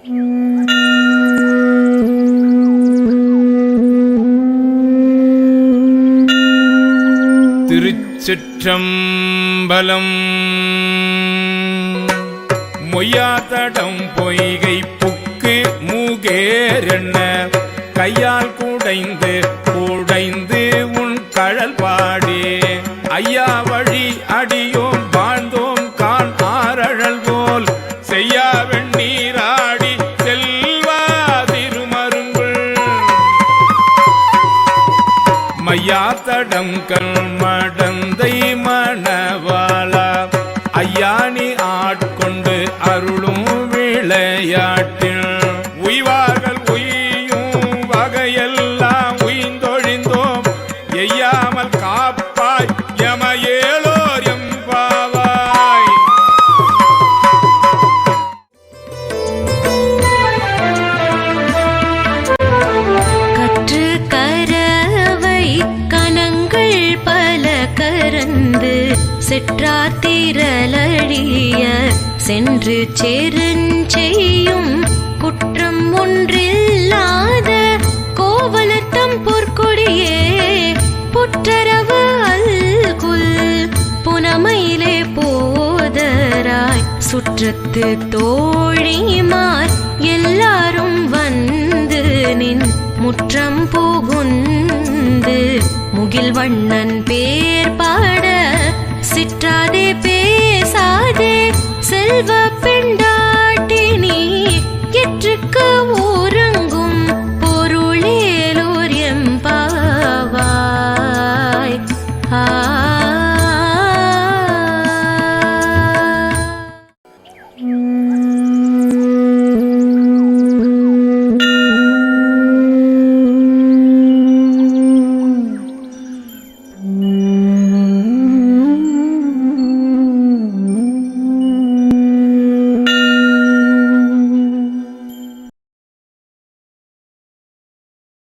திருச்சிற்றம்பலம். மொய்யாத்தடம் பொய்கை book மூகேரென்ன. கையால் கூடைந்து கூடைந்து உன் கழல் பாடே. ஐயா வழி அடியோம் மையாத்தடம் கல்மடந்தை மடந்தை மணவா செற்றாத்திரளழிய சென்று செருஞ்செய்யும் குற்றம் ஒன்றில்லாத கோவலத்தம் பொற்கொடியே. புற்றரவு அல்குல் புனமையிலே போதராய். சுற்றத்து தோழிமார் எல்லாரும் வந்து நின் முற்றம் புகுந்து. முகில் வண்ணன் பேர் பாட சிற்றாதே பேசாதே. செல்வ பெண்டாட்டினி